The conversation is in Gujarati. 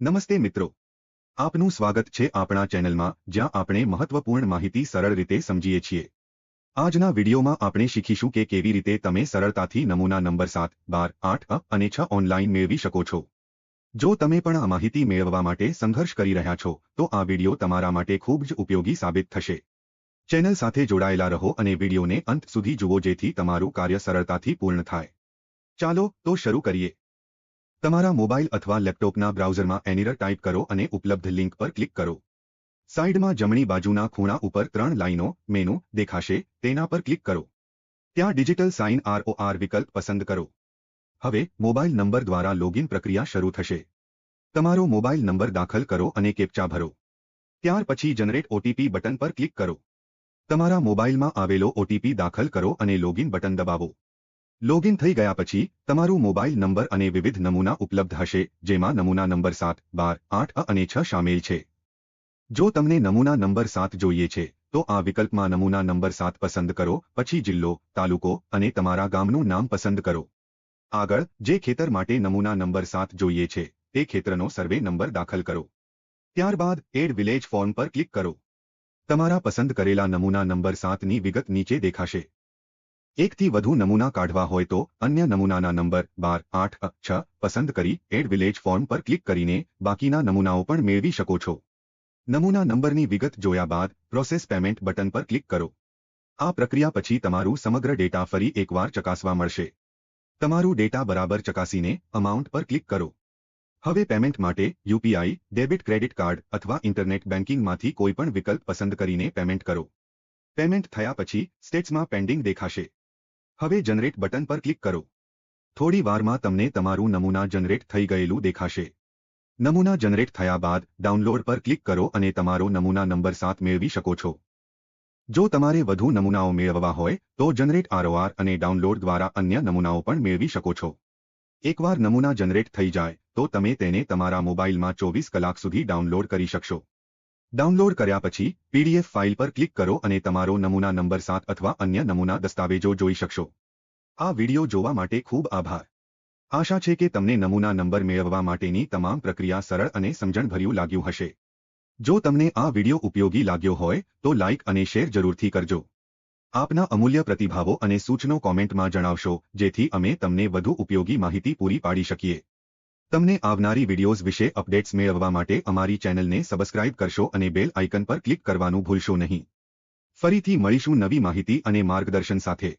નમસ્તે મિત્રો. આપનું સ્વાગત છે આપણા ચેનલમાં, જ્યાં આપણે મહત્વપૂર્ણ માહિતી સરળ રીતે સમજીએ છીએ. આજના વિડીયોમાં આપણે શીખીશું કે કેવી રીતે તમે સરળતાથી નમૂના નંબર સાત, બાર, આઠ અને છ ઓનલાઈન મેળવી શકો છો. જો તમે પણ આ માહિતી મેળવવા માટે સંઘર્ષ કરી રહ્યા છો, તો આ વીડિયો તમારા માટે ખૂબ જ ઉપયોગી સાબિત થશે. ચેનલ સાથે જોડાયેલા રહો અને વિડીયોને અંત સુધી જુઓ જેથી તમારું કાર્ય સરળતાથી પૂર્ણ થાય. ચાલો તો શરૂ કરીએ. તમારા મોબાઈલ અથવા લેપટોપના બ્રાઉઝરમાં એનિરર ટાઈપ કરો અને ઉપલબ્ધ લિંક પર ક્લિક કરો. સાઇડમાં જમણી બાજુના ખૂણા ઉપર ત્રણ લાઇનો મેનુ દેખાશે, તેના પર ક્લિક કરો. ત્યાં ડિજિટલ સાઇન આરઓઆર વિકલ્પ પસંદ કરો. હવે, મોબાઈલ નંબર દ્વારા લોગિન પ્રક્રિયા શરૂ થશે. તમારો મોબાઈલ નંબર દાખલ કરો અને કેપ્ચા ભરો. ત્યાર પછી જનરેટ ઓટીપી બટન પર ક્લિક કરો. તમારા મોબાઈલમાં આવેલો ઓટીપી દાખલ કરો અને લોગિન બટન દબાવો. લોગિન થઈ ગયા પછી, તમારું મોબાઈલ નંબર અને વિવિધ નમૂના ઉપલબ્ધ હશે, જેમાં નમૂના નંબર સાત, બાર, આઠ અને છ સામેલ છે. જો તમને નમૂના નંબર સાત જોઈએ છે, તો આ વિકલ્પમાં નમૂના નંબર સાત પસંદ કરો, પછી જિલ્લો, તાલુકો અને તમારા ગામનું નામ પસંદ કરો. આગળ, જે ખેતર માટે નમૂના નંબર સાત જોઈએ છે, તે ખેતરનો સર્વે નંબર દાખલ કરો. ત્યારબાદ, એડ વિલેજ ફોર્મ પર ક્લિક કરો. તમારા પસંદ કરેલા નમૂના નંબર સાતની વિગત નીચે દેખાશે. એકથી વધુ નમૂના કાઢવા હોય તો અન્ય નમૂનાના નંબર બાર, આઠ છ, પસંદ કરી એડ વિલેજ ફોર્મ પર ક્લિક કરીને બાકીના નમૂનાઓ પણ મેળવી શકો છો. નમૂના નંબરની વિગત જોયા બાદ પ્રોસેસ પેમેન્ટ બટન પર ક્લિક કરો. આ પ્રક્રિયા પછી તમારું સમગ્ર ડેટા ફરી એકવાર ચકાસવા મળશે. તમારું ડેટા બરાબર ચકાસીને અમાઉન્ટ પર ક્લિક કરો. હવે પેમેન્ટ માટે યુપીઆઈ ડેબિટ ક્રેડિટ કાર્ડ અથવા ઇન્ટરનેટ બેન્કિંગમાંથી કોઈપણ વિકલ્પ પસંદ કરીને પેમેન્ટ કરો. પેમેન્ટ થયા પછી સ્ટેટ્સમાં પેન્ડિંગ દેખાશે. હવે જનરેટ બટન પર ક્લિક કરો. થોડી વારમાં તમને તમારું નમૂના જનરેટ થઈ ગયેલું દેખાશે. નમૂના જનરેટ થયા બાદ ડાઉનલોડ પર ક્લિક કરો અને તમારો નમૂના નંબર સાત મેળવી શકો છો. જો તમારે વધુ નમૂનાઓ મેળવવા હોય, તો જનરેટ આરઓઆર અને ડાઉનલોડ દ્વારા અન્ય નમૂનાઓ પણ મેળવી શકો છો. એકવાર નમૂના જનરેટ થઈ જાય, તો તમે તેને તમારા મોબાઈલમાં ચોવીસ કલાક સુધી ડાઉનલોડ કરી શકશો. ડાઉનલોડ કર્યા પછી પીડીએફ ફાઇલ પર ક્લિક કરો અને તમારો નમૂના નંબર સાત અથવા અન્ય નમૂના દસ્તાવેજો જોઈ શકશો. આ વિડિયો જોવા માટે ખૂબ આભાર. આશા છે કે તમને નમૂના નંબર મેળવવા માટેની તમામ પ્રક્રિયા સરળ અને સમજણભર્યું લાગ્યું હશે. જો તમને આ વિડિયો ઉપયોગી લાગ્યો હોય, તો લાઇક અને શેર જરૂરથી કરજો. આપના અમૂલ્ય પ્રતિભાવો અને સૂચનો કોમેન્ટમાં જણાવશો, જેથી અમે તમને વધુ ઉપયોગી માહિતી પૂરી પાડી શકીએ. તમને આવનારી વિડીયોઝ વિશે અપડેટ્સ મેળવવા માટે અમારી ચેનલને સબસ્ક્રાઇબ કરશો અને બેલ આઇકન પર ક્લિક કરવાનું ભૂલશો નહીં. ફરીથી મળીશું નવી માહિતી અને માર્ગદર્શન સાથે.